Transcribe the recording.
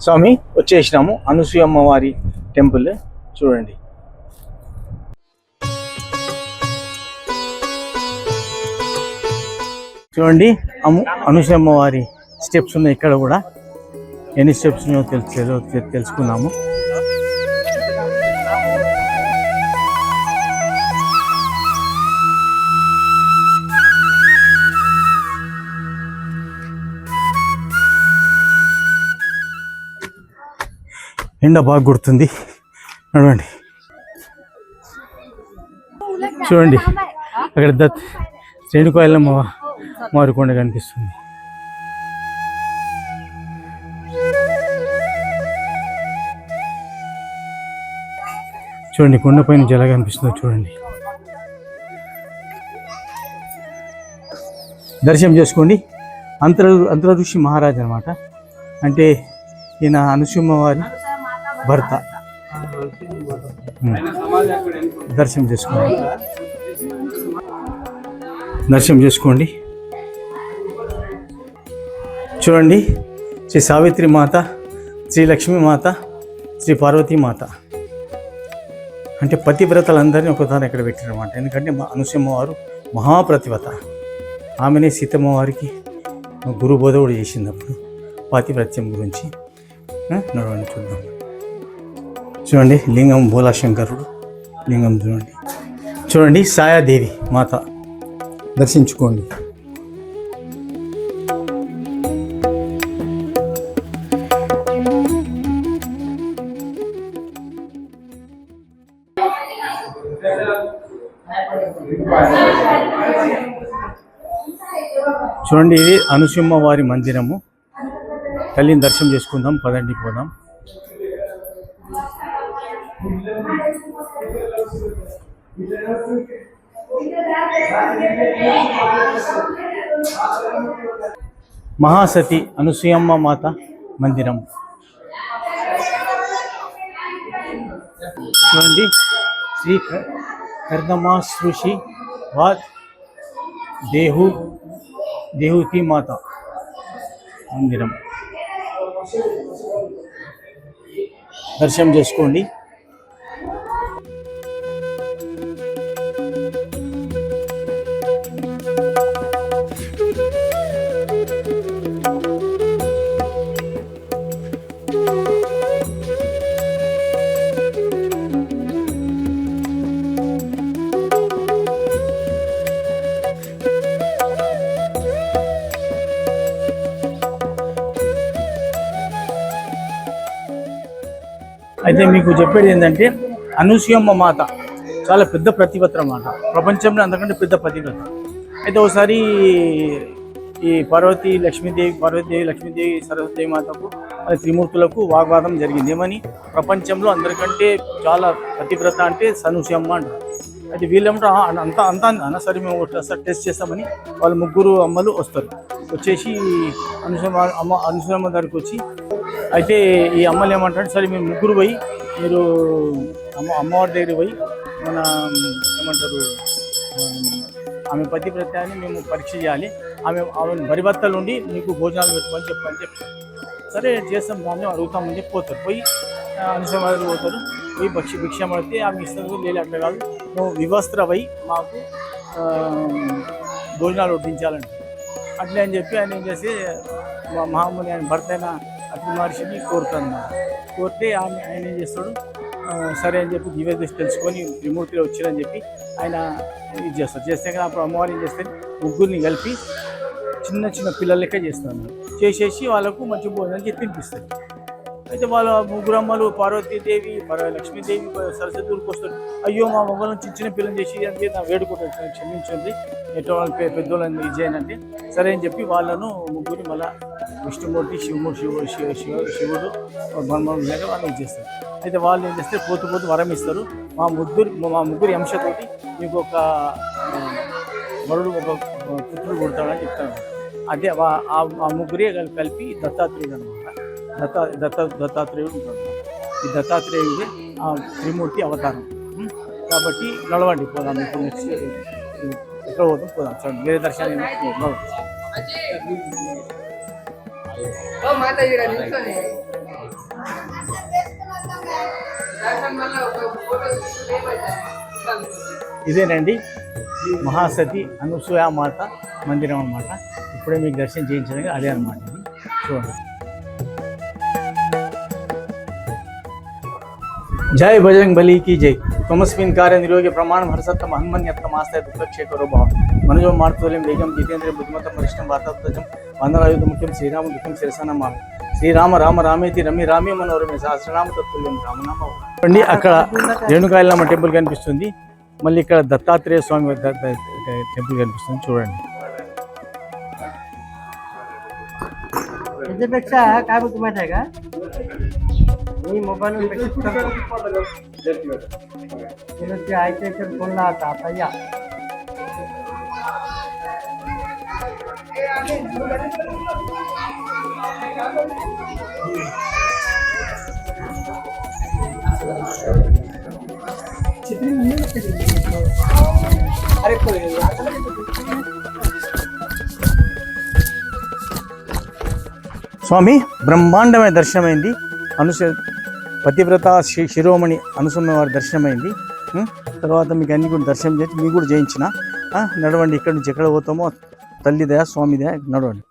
స్వామి వచ్చేసినాము. అనసూయ అమ్మవారి టెంపుల్. చూడండి. చూడండి అమ్ము అనసూయ అమ్మవారి స్టెప్స్ ఉన్నాయి ఇక్కడ కూడా. ఎన్ని స్టెప్స్ ఉన్నాయో తెలుసు తెలుసుకున్నాము. ఎండ బాగా కొడుతుంది. నడవండి చూడండి. అక్కడ దత్ రేణుకాయలమ్మ మారుకొండ కనిపిస్తుంది. చూడండి కొండపై నుంచి ఎలా కనిపిస్తుందో చూడండి. దర్శనం చేసుకోండి. అంతర అంతరఋషి మహారాజ్ అనమాట అంటే ఈయన అనుసుమ వారి భర్త. దర్శనం చేసుకోండి. దర్శనం చేసుకోండి. చూడండి శ్రీ సావిత్రి మాత శ్రీ లక్ష్మీ మాత శ్రీ పార్వతీ మాత. అంటే పతివ్రతలందరినీ ఒకదాని ఇక్కడ పెట్టారన్నమాట. ఎందుకంటే మా అనుసమ్మ వారు మహాప్రతివ్రత. ఆమెనే సీతమ్మ వారికి గురు బోధ కూడా చేసింది అప్పుడు. పాతివ్రత్యం గురించి. నడవండి చూద్దాం. చూడండి లింగం భోలాశంకరుడు లింగం చూడండి. చూడండి సాయాదేవి మాత. దర్శించుకోండి. చూడండి ఇది అనుసింహ వారి మందిరము. తల్లిని దర్శనం చేసుకుందాం పదండి పోదాం. మహాసతి అనుసూయమ్మ మాత మందిరం. చూడండి శ్రీ కర్దమాశ్రుషి వాత్ దేహు దేహుతి మాత మందిరం. దర్శనం చేసుకోండి. అయితే మీకు చెప్పేది ఏంటంటే అనూసూయమ్మ మాత చాలా పెద్ద ప్రతిపత్ర మాట ప్రపంచంలో అంతకంటే పెద్ద ప్రతిభత అయితే ఒకసారి ఈ పార్వతి లక్ష్మీదేవి పార్వతీదేవి లక్ష్మీదేవి సరస్వతి మాతకు అది త్రిమూర్తులకు వాగ్వాదం జరిగింది. ఏమని? ప్రపంచంలో అందరికంటే చాలా ప్రతిప్రత అంటే సనూసమ్మ అంటారు అయితే వీళ్ళేమంటే అంత అంత అన్న సరే మేము ఒకసారి టెస్ట్ చేస్తామని వాళ్ళు ముగ్గురు అమ్మలు వస్తారు. వచ్చేసి అనుసమ అమ్మ అనుసరమ్మ దగ్గరికి వచ్చి అయితే ఈ అమ్మలు ఏమంటాడు సరే మేము ముగ్గురు పోయి మీరు అమ్మ అమ్మవారి దగ్గర పోయి మన ఏమంటారు ఆమె పతి ప్రత్యాన్ని మేము పరీక్ష చేయాలి. ఆమె ఆమె బరిబత్తలు ఉండి మీకు భోజనాలు పెట్టుకొని చెప్పని చెప్పి సరే చేస్తాం దాన్ని అడుగుతామని చెప్పి పోతారు. పోయి అనుసమాధాలు పోతారు. పోయి భక్ష భిక్ష పడితే ఆమె ఇస్తారు లేదు అట్లా కాదు. నువ్వు వివస్త్రవై మాకు భోజనాలు వడ్డించాలంటే. అట్లే అని చెప్పి ఆయన ఏం చేసి మా మహాముని ఆయన భర్త అయిన అతి మహర్షిని కోరుతాను. కోరితే ఆమె ఆయన ఏం చేస్తాడు? సరే అని చెప్పి దివ్య దృష్టి తెలుసుకొని త్రిమూర్తిలో వచ్చారని చెప్పి ఆయన ఇది చేస్తారు చేస్తే కానీ అప్పుడు అమ్మవారు ఏం చేస్తే ముగ్గురిని కలిపి చిన్న చిన్న పిల్లల లెక్క చేస్తాను చేసేసి వాళ్ళకు మంచి భోజనం చెప్పి తినిపిస్తారు అయితే వాళ్ళ ముగ్గురు అమ్మలు పార్వతీదేవి లక్ష్మీదేవి సరస్వతి ఊరికి వస్తారు. అయ్యో మా మమ్మల్ని చిన్న చిన్న పిల్లలు చేసి అంటే నా వేడుకుంటాను క్షమించండి. ఎట్లా వాళ్ళ పె- పెద్దోళ్ళని ఇది సరే అని చెప్పి వాళ్ళను ముగ్గురు మళ్ళా విష్ణుమూర్తి శివమూర్తి శివ శివ శివ శివుడు బ్రహ్మం లేక వాళ్ళు ఇచ్చేస్తారు అయితే వాళ్ళు ఏం చేస్తే పోతూ పోతూ వరం ఇస్తారు. మా ముగ్గురు మా ముగ్గురు అంశతోటి మీకు ఒక వరుడు ఒక పుత్రుడు పుడతాడని చెప్తాను అదే వా- ఆ ముగ్గురే కలిపి దత్తాత్రేయుడు అనమాట దత్తా దత్త దత్తాత్రేయుడు ఉంటాడు. ఈ దత్తాత్రేయుడే ఆ త్రిమూర్తి అవతారం? కాబట్టి నడవండి పోదాం ఇప్పుడు నెక్స్ట్ ఎక్కడ పోతాం పోదాం చూడండి. వేరే దర్శనం ఇదేనండి మహాసతి అనసూయ మాత మందిరం అన్నమాట. ఇప్పుడే మీకు దర్శనం చేయించడానికి అదే అన్నమాట ఇది. చూడండి. జై భజరంగ్ బలికి జై తమస్మిన్ కార్య నిరోగి ప్రమాణ భరసత్వం హనుమన్యత్తమాస్తాయ దుఃఖక్షేకరో భావం మనజో మార్తుల్యం వేగం జితేంద్ర బుద్ధిమతం వరిష్టం వార్తాధ్వజం వందరాయుధ ముఖ్యం శ్రీరామ దుఃఖం శిరసనమామి శ్రీరామ రామ రామేతి రమి రామే మనోరమే సహస్రనామ తత్తుల్యం రామనామ అండి అక్కడ రేణుకాయలమ్మ టెంపుల్ కనిపిస్తుంది. మళ్ళీ ఇక్కడ దత్తాత్రేయ స్వామి టెంపుల్ కనిపిస్తుంది. చూడండి. కాబట్టి మీ మొబైల్ ಇದಕ್ಕೆ ಆಯ್ಕೆ ಫೋನ್ ತಾತಯ್ಯ అరే స్వామి బ్రహ్మాండమైన దర్శనమైంది. అనుసరి పతివ్రత శి- శిరోమణి అనుసమ్మ వారి దర్శనమైంది. తర్వాత మీకు అన్ని కూడా దర్శనం చేసి మీకు కూడా చేయించిన నడవండి ఇక్కడ నుంచి ఎక్కడ పోతామో తల్లి దయ స్వామి దయ నడవండి.